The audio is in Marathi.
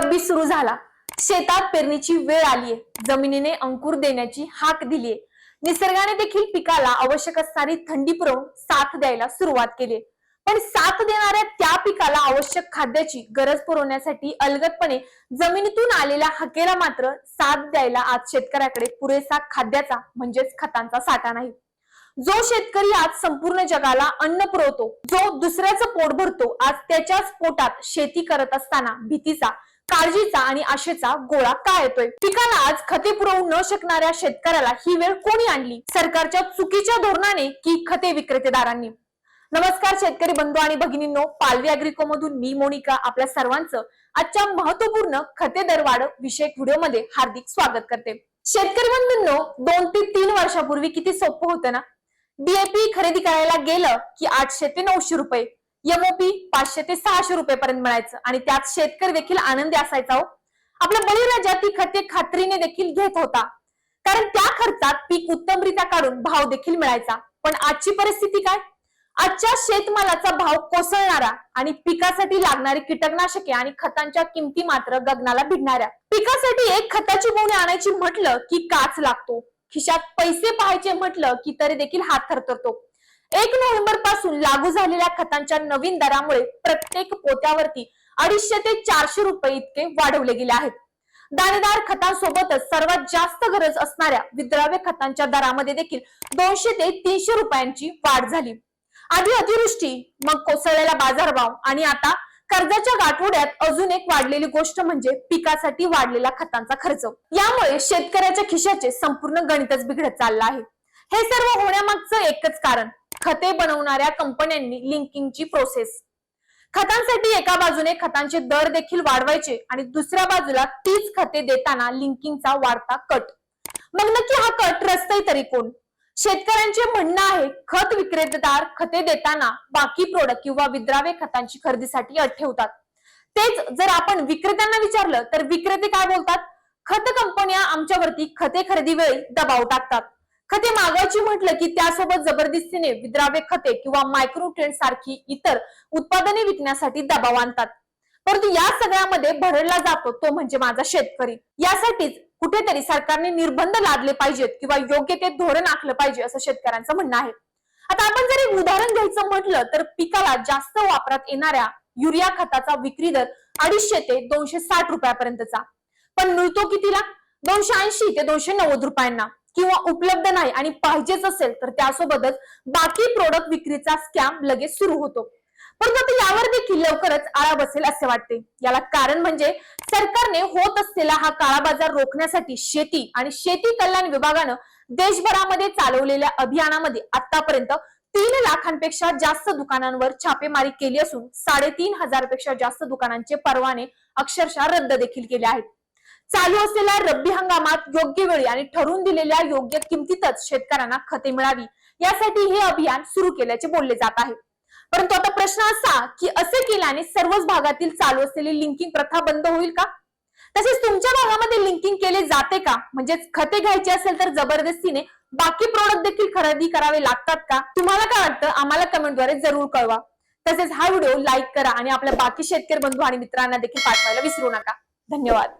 रब्बी सुरू झाला. शेतात पेरणीची वेळ आलीये. जमिनीने अंकुर देण्याची हाक दिलीये. निसर्गाने देखील पिकाला आवश्यक असणारी थंडी पुरवून साथ द्यायला सुरुवात केली पण साथ देणाऱ्या त्या पिकाला आवश्यक खाद्याची गरज पुरवण्यासाठी अलगदपणे जमिनीतून आलेल्या हकेला मात्र साथ द्यायला आज शेतकऱ्याकडे पुरेसा खाद्याचा म्हणजेच खतांचा साठा नाही. जो शेतकरी आज संपूर्ण जगाला अन्न पुरवतो जो दुसऱ्याचं पोट भरतो आज त्याच्याच पोटात शेती करत असताना भीतीचा काळजीचा आणि आशेचा गोळा का येतोय? पिकाला आज खते पुरवू न शकणाऱ्या शेतकऱ्याला ही वेळ कोणी आणली? सरकारच्या चुकीच्या धोरणाने की खते विक्रेतेदारांनी? नमस्कार शेतकरी बंधू आणि भगिनींनो पालवी अॅग्रिको मधून मी मोनिका आपल्या सर्वांचं आजच्या महत्त्वपूर्ण खते दरवाढ विषयक व्हिडिओमध्ये हार्दिक स्वागत करते. शेतकरी बंधूंनो दोन ते तीन वर्षापूर्वी किती सोपं होतं ना? डीएपी खरेदी करायला गेलं की आठशे ते नऊशे रुपये. एमओपी पाचशे ते सहाशे रुपये पर्यंत मिळायचं. आणि त्यात शेतकरी देखील आनंदी असायचा हो. आपल्या बळीराजा ती खते खात्रीने देखील घेत होता. कारण त्या खर्चात पीक उत्तमरित्या काढून भाव देखील मिळायचा. पण आजची परिस्थिती काय? आजच्या शेतमालाचा भाव कोसळणारा आणि पिकासाठी लागणारी कीटकनाशके आणि खतांच्या किमती मात्र गगनाला भिडणाऱ्या. पिकासाठी एक खताची बोणी आणायची म्हटलं की काच लागतो. खिशात पैसे पाहायचे म्हटलं की तरी देखील हात थरथरतो. एक नोव्हेंबरपासून लागू झालेल्या खतांच्या नवीन दरामुळे प्रत्येक पोत्यावरती अडीचशे ते चारशे रुपये इतके वाढवले गेले आहेत. दाणेदार खतांसोबतच सर्वात जास्त गरज असणाऱ्या विद्राव्य खतांच्या दरामध्ये देखील दोनशे ते तीनशे रुपयांची वाढ झाली. आधी अतिवृष्टी मग कोसळलेला बाजारभाव आणि आता कर्जाच्या गाठोड्यात अजून एक वाढलेली गोष्ट म्हणजे पिकासाठी वाढलेला खतांचा खर्च. यामुळे शेतकऱ्याच्या खिशाचे संपूर्ण गणितच बिघडत चाललं आहे. हे सर्व होण्यामागचं एकच कारण खते बनवणाऱ्या कंपन्यांनी लिंकिंगची प्रोसेस खतांसाठी एका बाजूने खतांचे दर देखील वाढवायचे आणि दुसऱ्या बाजूला तीच खते देताना लिंकिंगचा वाढता कट. मग नक्की हा कट रचतय तरी कोण? शेतकऱ्यांचे म्हणणं आहे खत विक्रेतेदार खते देताना बाकी प्रोडक्ट किंवा विद्रावे खतांची खरेदीसाठी अट ठेवतात. तेच जर आपण विक्रेत्यांना विचारलं तर विक्रेते काय बोलतात? खत कंपन्या आमच्यावरती खते खरेदी वेळी दबाव टाकतात. खते मागवायची म्हटलं की त्यासोबत जबरदस्तीने विद्राव्य खते किंवा मायक्रोट्रेन सारखी इतर उत्पादने विकण्यासाठी दबाव आणतात. परंतु या सगळ्यामध्ये भरडला जातो तो म्हणजे माझा शेतकरी. यासाठीच कुठेतरी सरकारने निर्बंध लादले पाहिजेत किंवा योग्य ते धोरण आखलं पाहिजे असं शेतकऱ्यांचं म्हणणं आहे. आता आपण जर एक उदाहरण घ्यायचं म्हटलं तर पिकाला जास्त वापरात येणाऱ्या युरिया खताचा विक्री दर अडीचशे ते दोनशे साठ रुपयापर्यंतचा. पण मिळतो कितीला? दोनशे ऐंशी ते दोनशे नव्वद रुपयांना. किंवा उपलब्ध नाही आणि पाहिजेच असेल तर त्यासोबतच बाकी प्रोडक्ट विक्रीचा स्कॅम लगेच सुरू होतो. परंतु आता यावर देखील लवकरच आळा बसेल असे वाटते. याला कारण म्हणजे सरकारने होत असलेला हा काळा बाजार रोखण्यासाठी शेती आणि शेती कल्याण विभागानं देशभरामध्ये चालवलेल्या अभियानामध्ये आतापर्यंत तीन लाखांपेक्षा जास्त दुकानांवर छापेमारी केली असून साडेतीन हजारपेक्षा जास्त दुकानांचे परवाने अक्षरशः रद्द देखील केले आहेत. चालू असलेल्या रब्बी हंगामात योग्य वेळी आणि ठरवून दिलेल्या योग्य किमतीतच शेतकऱ्यांना खते मिळावी. यासाठी हे अभियान सुरू केल्याचे बोलले जात आहे. परंतु आता प्रश्न असा की असे केल्याने सर्वच भागातील चालू असलेली लिंकिंग प्रथा बंद होईल का? तसेच तुमच्या भागामध्ये लिंकिंग केले जाते का? म्हणजेच खते घ्यायची असेल तर जबरदस्तीने बाकी प्रोडक्ट देखील खरेदी करावे लागतात का? तुम्हाला काय वाटतं? आम्हाला कमेंटद्वारे जरूर कळवा. तसेच हा व्हिडिओ लाईक करा आणि आपल्या बाकी शेतकरी बंधू आणि मित्रांना देखील पाठवायला विसरू नका. धन्यवाद.